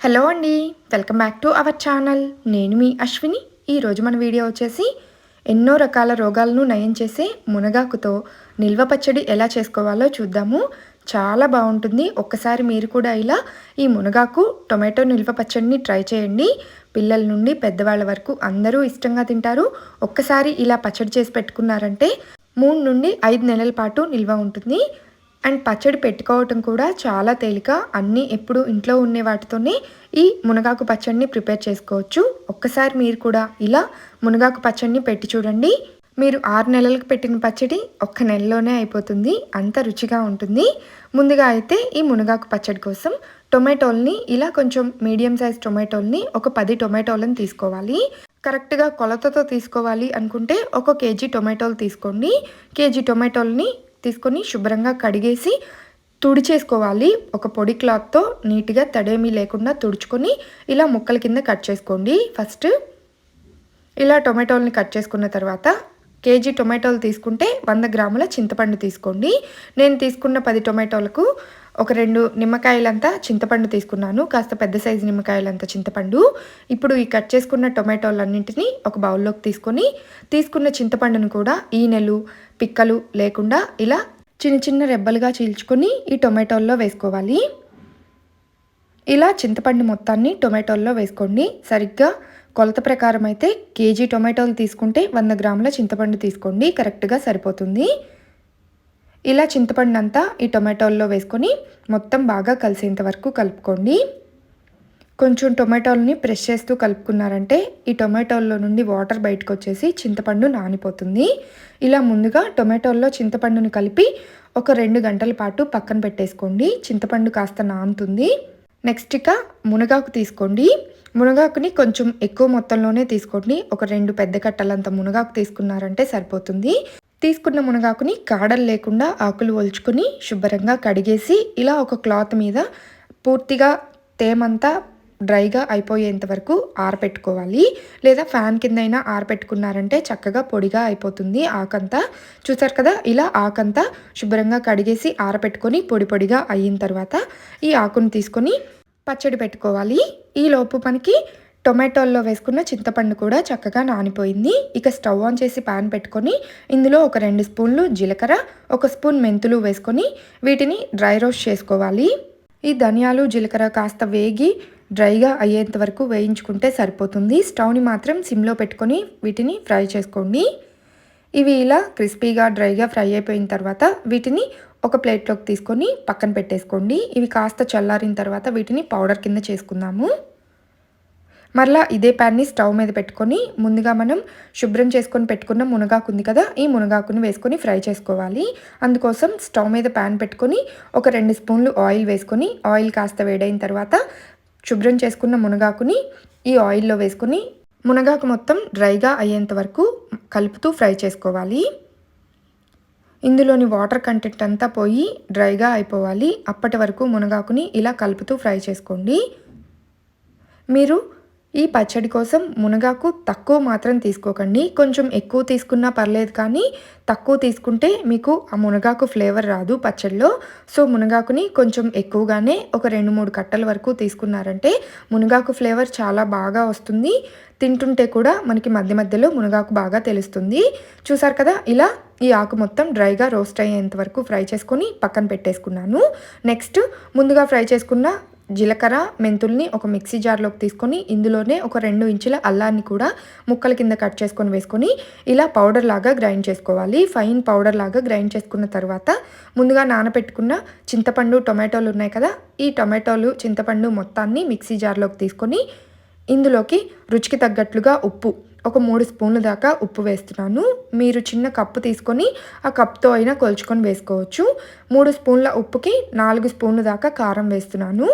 Hello అండి welcome back to our channel. నేను మీ అశ్విని. ఈరోజు మన వీడియో వచ్చేసి ఎన్నో రకాల రోగాలను నయం చేసే మునగాకుతో నిల్వ పచ్చడి ఎలా చేసుకోవాలో చూద్దాము. చాలా బాగుంటుంది. ఒక్కసారి మీరు కూడా ఇలా ఈ మునగాకు టొమాటో నిల్వ పచ్చడిని ట్రై చేయండి. పిల్లల నుండి పెద్దవాళ్ళ వరకు అందరూ ఇష్టంగా తింటారు. ఒక్కసారి ఇలా పచ్చడి చేసి పెట్టుకున్నారంటే మూడు నుండి ఐదు నెలల పాటు నిల్వ ఉంటుంది. అండ్ పచ్చడి పెట్టుకోవటం కూడా చాలా తేలిక. అన్నీ ఎప్పుడు ఇంట్లో ఉండే వాటితోనే ఈ మునగాకు పచ్చడిని ప్రిపేర్ చేసుకోవచ్చు. ఒక్కసారి మీరు కూడా ఇలా మునగాకు పచ్చడిని పెట్టి చూడండి. మీరు ఆరు నెలలకు పెట్టిన పచ్చడి ఒక్క నెలలోనే అయిపోతుంది. అంత రుచిగా ఉంటుంది. ముందుగా అయితే ఈ మునగాకు పచ్చడి కోసం టొమాటోల్ని ఇలా కొంచెం మీడియం సైజ్ టొమాటోల్ని ఒక పది టొమాటోలను తీసుకోవాలి. కరెక్ట్గా కొలతతో తీసుకోవాలి అనుకుంటే ఒక కేజీ టొమాటోలు తీసుకోండి. కేజీ టొమాటోల్ని తీసుకొని శుభ్రంగా కడిగేసి తుడిచేసుకోవాలి. ఒక పొడి క్లాత్తో నీట్గా తడేమీ లేకుండా తుడుచుకొని ఇలా ముక్కల కింద కట్ చేసుకోండి. ఫస్ట్ ఇలా టొమాటోల్ని కట్ చేసుకున్న తర్వాత కేజీ టొమాటోలు తీసుకుంటే వంద గ్రాముల చింతపండు తీసుకోండి. నేను తీసుకున్న పది టొమాటోలకు ఒక రెండు నిమ్మకాయలంతా చింతపండు తీసుకున్నాను కాస్త పెద్ద సైజు నిమ్మకాయలంతా చింతపండు. ఇప్పుడు ఈ కట్ చేసుకున్న టొమాటోలన్నింటినీ ఒక బౌల్లోకి తీసుకొని తీసుకున్న చింతపండును కూడా ఈనెలు పిక్కలు లేకుండా ఇలా చిన్న చిన్న రెబ్బలుగా చీల్చుకొని ఈ టొమాటోల్లో వేసుకోవాలి. ఇలా చింతపండు మొత్తాన్ని టొమాటోల్లో వేసుకోండి. సరిగ్గా కొలత ప్రకారం అయితే కేజీ టొమాటోలు తీసుకుంటే వంద గ్రాముల చింతపండు తీసుకోండి. కరెక్ట్గా సరిపోతుంది. ఇలా చింతపండు అంతా ఈ టొమాటోల్లో వేసుకొని మొత్తం బాగా కలిసేంత వరకు కలుపుకోండి. కొంచెం టొమాటోలని ప్రెస్ చేస్తూ కలుపుకున్నారంటే ఈ టొమాటోల్లో నుండి వాటర్ బయటకు వచ్చేసి చింతపండు నానిపోతుంది. ఇలా ముందుగా టొమాటోల్లో చింతపండుని కలిపి ఒక రెండు గంటల పాటు పక్కన పెట్టేసుకోండి. చింతపండు కాస్త నానుతుంది. నెక్స్ట్ ఇక మునగాకు తీసుకోండి. మునగాకుని కొంచెం ఎక్కువ మొత్తంలోనే తీసుకోండి. ఒక రెండు పెద్ద కట్టలంత మునగాకు తీసుకున్నారంటే సరిపోతుంది. తీసుకున్న మునగాకుని కాడలు లేకుండా ఆకులు ఒల్చుకుని శుభ్రంగా కడిగేసి ఇలా ఒక క్లాత్ మీద పూర్తిగా తేమంతా డ్రైగా అయిపోయేంత వరకు ఆరపెట్టుకోవాలి. లేదా ఫ్యాన్ కింద అయినా ఆరపెట్టుకున్నారంటే చక్కగా పొడిగా అయిపోతుంది ఆకంతా. చూసారు కదా ఇలా ఆకంతా శుభ్రంగా కడిగేసి ఆరపెట్టుకొని పొడి పొడిగా అయిన తర్వాత ఈ ఆకును తీసుకొని పచ్చడి పెట్టుకోవాలి. ఈ లోపు మనకి టొమాటోల్లో వేసుకున్న చింతపండు కూడా చక్కగా నానిపోయింది. ఇక స్టవ్ ఆన్ చేసి పాన్ పెట్టుకొని ఇందులో ఒక రెండు స్పూన్లు జీలకర్ర ఒక స్పూన్ మెంతులు వేసుకొని వీటిని డ్రై రోస్ట్ చేసుకోవాలి. ఈ ధనియాలు జీలకర్ర కాస్త వేగి డ్రైగా అయ్యేంత వరకు వేయించుకుంటే సరిపోతుంది. స్టవ్ని మాత్రం సిమ్లో పెట్టుకొని వీటిని ఫ్రై చేసుకోండి. ఇవి ఇలా క్రిస్పీగా డ్రైగా ఫ్రై అయిపోయిన తర్వాత వీటిని ఒక ప్లేట్లోకి తీసుకొని పక్కన పెట్టేసుకోండి. ఇవి కాస్త చల్లారిన తర్వాత వీటిని పౌడర్ కింద చేసుకుందాము. మరలా ఇదే ప్యాన్ని స్టవ్ మీద పెట్టుకొని ముందుగా మనం శుభ్రం చేసుకొని పెట్టుకున్న మునగాకు ఉంది కదా ఈ మునగాకుని వేసుకొని ఫ్రై చేసుకోవాలి. అందుకోసం స్టవ్ మీద ప్యాన్ పెట్టుకొని ఒక రెండు స్పూన్లు ఆయిల్ వేసుకొని ఆయిల్ కాస్త వేడైన తర్వాత శుభ్రం చేసుకున్న మునగాకుని ఈ ఆయిల్లో వేసుకొని మునగాకు మొత్తం డ్రైగా అయ్యేంత వరకు కలుపుతూ ఫ్రై చేసుకోవాలి. ఇందులోని వాటర్ కంటెంట్ అంతా పోయి డ్రైగా అయిపోవాలి. అప్పటి వరకు మునగాకుని ఇలా కలుపుతూ ఫ్రై చేసుకోండి. మీరు ఈ పచ్చడి కోసం మునగాకు తక్కువ మాత్రం తీసుకోకండి. కొంచెం ఎక్కువ తీసుకున్నా పర్లేదు కానీ తక్కువ తీసుకుంటే మీకు ఆ మునగాకు ఫ్లేవర్ రాదు పచ్చడిలో. సో మునగాకుని కొంచెం ఎక్కువగానే ఒక రెండు మూడు కట్టల వరకు తీసుకున్నారంటే మునగాకు ఫ్లేవర్ చాలా బాగా వస్తుంది. తింటుంటే కూడా మనకి మధ్య మధ్యలో మునగాకు బాగా తెలుస్తుంది. చూసారు కదా ఇలా ఈ ఆకు మొత్తం డ్రైగా రోస్ట్ అయ్యేంత వరకు ఫ్రై చేసుకొని పక్కన పెట్టేసుకున్నాను. నెక్స్ట్ ముందుగా ఫ్రై చేసుకున్న జీలకర్ర మెంతుల్ని ఒక మిక్సీ జార్లోకి తీసుకొని ఇందులోనే ఒక రెండు ఇంచుల అల్లాన్ని కూడా ముక్కల కింద కట్ చేసుకొని వేసుకొని ఇలా పౌడర్ లాగా గ్రైండ్ చేసుకోవాలి. ఫైన్ పౌడర్ లాగా గ్రైండ్ చేసుకున్న తర్వాత ముందుగా నానబెట్టుకున్న చింతపండు టొమాటోలు ఉన్నాయి కదా ఈ టొమాటోలు చింతపండు మొత్తాన్ని మిక్సీ జార్లోకి తీసుకొని ఇందులోకి రుచికి తగ్గట్లుగా ఉప్పు ఒక మూడు స్పూన్ల దాకా ఉప్పు వేస్తున్నాను. మీరు చిన్న కప్పు తీసుకొని ఆ కప్తో అయినా కొలుచుకొని వేసుకోవచ్చు. మూడు స్పూన్ల ఉప్పుకి నాలుగు స్పూన్ల దాకా కారం వేస్తున్నాను.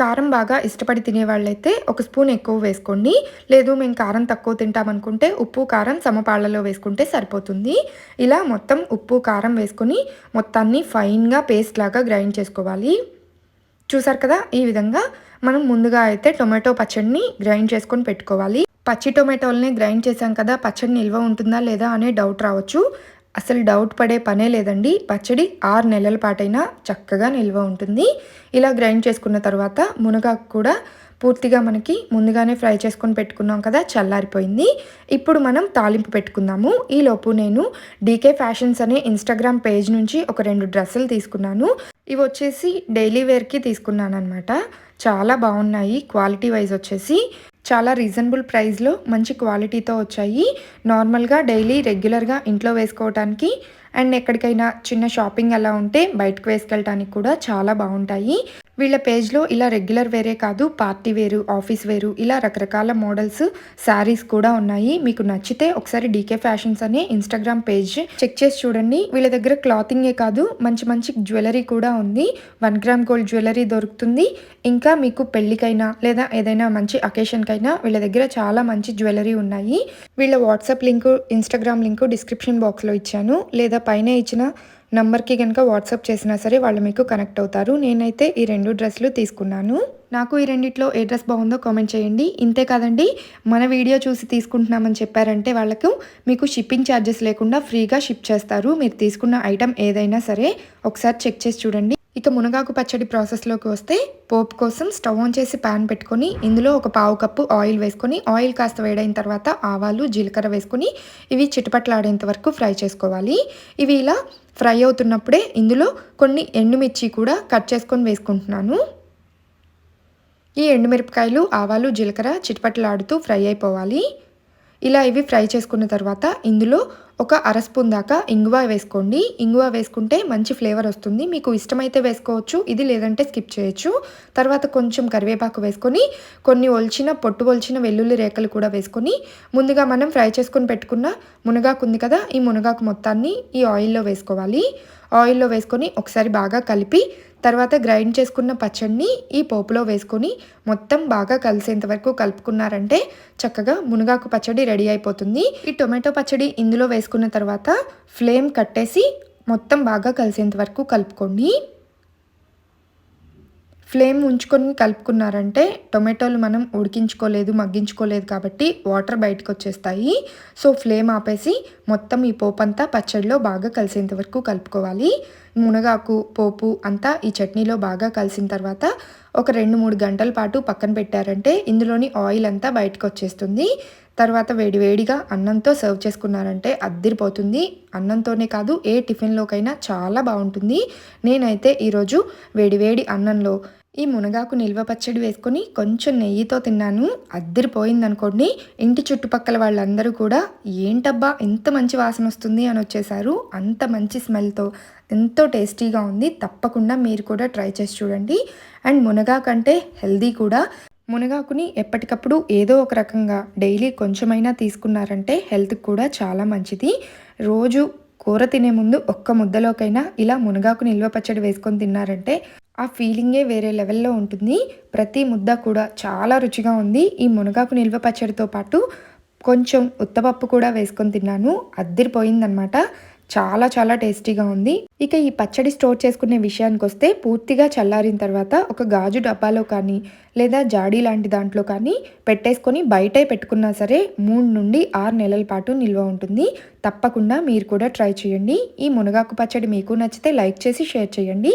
కారం బాగా ఇష్టపడి తినేవాళ్ళైతే ఒక స్పూన్ ఎక్కువ వేసుకోండి. లేదు మేము కారం తక్కువ తింటామనుకుంటే ఉప్పు కారం సమపాళ్ళలో వేసుకుంటే సరిపోతుంది. ఇలా మొత్తం ఉప్పు కారం వేసుకొని మొత్తాన్ని ఫైన్గా పేస్ట్ లాగా గ్రైండ్ చేసుకోవాలి. చూసారు కదా ఈ విధంగా మనం ముందుగా అయితే టొమాటో పచ్చడిని గ్రైండ్ చేసుకొని పెట్టుకోవాలి. పచ్చి టొమాటోల్ని గ్రైండ్ చేశాం కదా పచ్చడి నిల్వ ఉంటుందా లేదా అనే డౌట్ రావచ్చు. అసలు డౌట్ పడే పనే లేదండి. పచ్చడి ఆరు నెలల పాటైనా చక్కగా నిల్వ ఉంటుంది. ఇలా గ్రైండ్ చేసుకున్న తర్వాత మునగాకు కూడా పూర్తిగా మనకి ముందుగానే ఫ్రై చేసుకొని పెట్టుకున్నాం కదా చల్లారిపోయింది. ఇప్పుడు మనం తాలింపు పెట్టుకుందాము. ఈలోపు నేను డీకే ఫ్యాషన్స్ అనే ఇన్స్టాగ్రామ్ పేజ్ నుంచి ఒక రెండు డ్రెస్సులు తీసుకున్నాను. ఇవి వచ్చేసి డైలీ వేర్కి తీసుకున్నాను అనమాట చాలా బాగున్నాయి క్వాలిటీ వైజ్ వచ్చేసి. చాలా రీజనబుల్ ప్రైస్లో మంచి క్వాలిటీతో వచ్చాయి. నార్మల్గా డైలీ రెగ్యులర్గా ఇంట్లో వేసుకోవటానికి అండ్ ఎక్కడికైనా చిన్న షాపింగ్ అలా ఉంటే బయటకు వేసుకెళ్ళటానికి కూడా చాలా బాగుంటాయి. వీళ్ళ పేజ్లో ఇలా రెగ్యులర్ వేరే కాదు పార్టీ వేరు ఆఫీస్ వేరు ఇలా రకరకాల మోడల్స్ శారీస్ కూడా ఉన్నాయి. మీకు నచ్చితే ఒకసారి డీకే ఫ్యాషన్స్ అనే ఇన్స్టాగ్రామ్ పేజ్ చెక్ చేసి చూడండి. వీళ్ళ దగ్గర క్లాతింగే కాదు మంచి మంచి జ్యువెలరీ కూడా ఉంది. వన్ గ్రామ్ గోల్డ్ జ్యువెలరీ దొరుకుతుంది. ఇంకా మీకు పెళ్ళికైనా లేదా ఏదైనా మంచి అకేషన్కైనా వీళ్ళ దగ్గర చాలా మంచి జ్యువెలరీ ఉన్నాయి. వీళ్ళ WhatsApp link Instagram link description బాక్స్లో ఇచ్చాను. లేదా పైన ఇచ్చిన నంబర్కి కనుక వాట్సాప్ చేసినా సరే వాళ్ళు మీకు కనెక్ట్ అవుతారు. నేనైతే ఈ రెండు డ్రెస్సులు తీసుకున్నాను. నాకు ఈ రెండిట్లో ఏ డ్రెస్ బాగుందో కామెంట్ చేయండి. ఇంతే కాదండి మన వీడియో చూసి తీసుకుంటున్నామని చెప్పారంటే వాళ్ళకు మీకు షిప్పింగ్ ఛార్జెస్ లేకుండా ఫ్రీగా షిప్ చేస్తారు. మీరు తీసుకున్న ఐటమ్ ఏదైనా సరే ఒకసారి చెక్ చేసి చూడండి. ఇక మునగాకు పచ్చడి ప్రాసెస్లోకి వస్తే పోపు కోసం స్టవ్ ఆన్ చేసి ప్యాన్ పెట్టుకొని ఇందులో ఒక పావు కప్పు ఆయిల్ వేసుకొని ఆయిల్ కాస్త వేడైన తర్వాత ఆవాలు జీలకర్ర వేసుకొని ఇవి చిటపట్లాడేంత వరకు ఫ్రై చేసుకోవాలి. ఇవి ఇలా ఫ్రై అవుతున్నప్పుడే ఇందులో కొన్ని ఎండుమిర్చి కూడా కట్ చేసుకొని వేసుకుంటున్నాను. ఈ ఎండుమిరపకాయలు ఆవాలు జీలకర్ర చిటపట్లాడుతూ ఫ్రై అయిపోవాలి. ఇలా ఇవి ఫ్రై చేసుకున్న తర్వాత ఇందులో ఒక అర స్పూన్ దాకా ఇంగువ వేసుకోండి. ఇంగువ వేసుకుంటే మంచి ఫ్లేవర్ వస్తుంది. మీకు ఇష్టమైతే వేసుకోవచ్చు ఇది లేదంటే స్కిప్ చేయొచ్చు. తర్వాత కొంచెం కరివేపాకు వేసుకొని కొన్ని ఒలిచిన పొట్టు ఒలిచిన వెల్లుల్లి రేఖలు కూడా వేసుకొని ముందుగా మనం ఫ్రై చేసుకొని పెట్టుకున్న మునగాకు ఉంది కదా ఈ మునగాకు మొత్తాన్ని ఈ ఆయిల్లో వేసుకోవాలి. ఆయిల్లో వేసుకొని ఒకసారి బాగా కలిపి తర్వాత గ్రైండ్ చేసుకున్న పచ్చడిని ఈ పోపులో వేసుకొని మొత్తం బాగా కలిసేంత వరకు కలుపుకున్నారంటే చక్కగా మునగాకు పచ్చడి రెడీ అయిపోతుంది. ఈ టొమాటో పచ్చడి ఇందులో వేసుకున్న తర్వాత ఫ్లేమ్ కట్టేసి మొత్తం బాగా కలిసేంత వరకు కలుపుకోండి. ఫ్లేమ్ ఉంచుకొని కలుపుకున్నారంటే టొమాటోలు మనం ఉడికించుకోలేదు మగ్గించుకోలేదు కాబట్టి వాటర్ బయటకు వచ్చేస్తాయి సో ఫ్లేమ్ ఆపేసి మొత్తం ఈ పోపు అంతా పచ్చడిలో బాగా కలిసేంత వరకు కలుపుకోవాలి. మునగాకు పోపు అంతా ఈ చట్నీలో బాగా కలిసిన తర్వాత ఒక రెండు మూడు గంటల పాటు పక్కన పెట్టారంటే ఇందులోని ఆయిల్ అంతా బయటకు వచ్చేస్తుంది తర్వాత వేడివేడిగా అన్నంతో సర్వ్ చేసుకున్నారంటే అద్దిరిపోతుంది. అన్నంతోనే కాదు ఏ టిఫిన్లోకైనా చాలా బాగుంటుంది. నేనైతే ఈరోజు వేడివేడి అన్నంలో ఈ మునగాకు నిల్వ పచ్చడి వేసుకొని కొంచెం నెయ్యితో తిన్నాను. అద్దరిపోయింది అనుకోండి ఇంటి చుట్టుపక్కల వాళ్ళందరూ కూడా ఏంటబ్బా ఎంత మంచి వాసన వస్తుంది అని వచ్చేసారు. అంత మంచి స్మెల్తో ఎంతో టేస్టీగా ఉంది. తప్పకుండా మీరు కూడా ట్రై చేసి చూడండి. అండ్ మునగాకంటే హెల్దీ కూడా. మునగాకుని ఎప్పటికప్పుడు ఏదో ఒక రకంగా డైలీ కొంచెమైనా తీసుకున్నారంటే హెల్త్కి కూడా చాలా మంచిది. రోజు కూర తినే ముందు ఒక్క ముద్దలోకైనా ఇలా మునగాకు నిల్వ పచ్చడి వేసుకొని తిన్నారంటే ఆ ఫీలింగే వేరే లెవెల్లో ఉంటుంది. ప్రతి ముద్ద కూడా చాలా రుచిగా ఉంది. ఈ మునగాకు నిల్వ పచ్చడితో పాటు కొంచెం ఉత్తపప్పు కూడా వేసుకొని తిన్నాను. అద్దరిపోయిందనమాట చాలా చాలా టేస్టీగా ఉంది. ఇక ఈ పచ్చడి స్టోర్ చేసుకునే విషయానికి వస్తే పూర్తిగా చల్లారిన తర్వాత ఒక గాజు డబ్బాలో కానీ లేదా జాడీ లాంటి దాంట్లో కానీ పెట్టేసుకొని బయటే పెట్టుకున్నా సరే మూడు నుండి ఆరు నెలల పాటు నిల్వ ఉంటుంది. తప్పకుండా మీరు కూడా ట్రై చేయండి. ఈ మునగాకు పచ్చడి మీకు నచ్చితే లైక్ చేసి షేర్ చేయండి.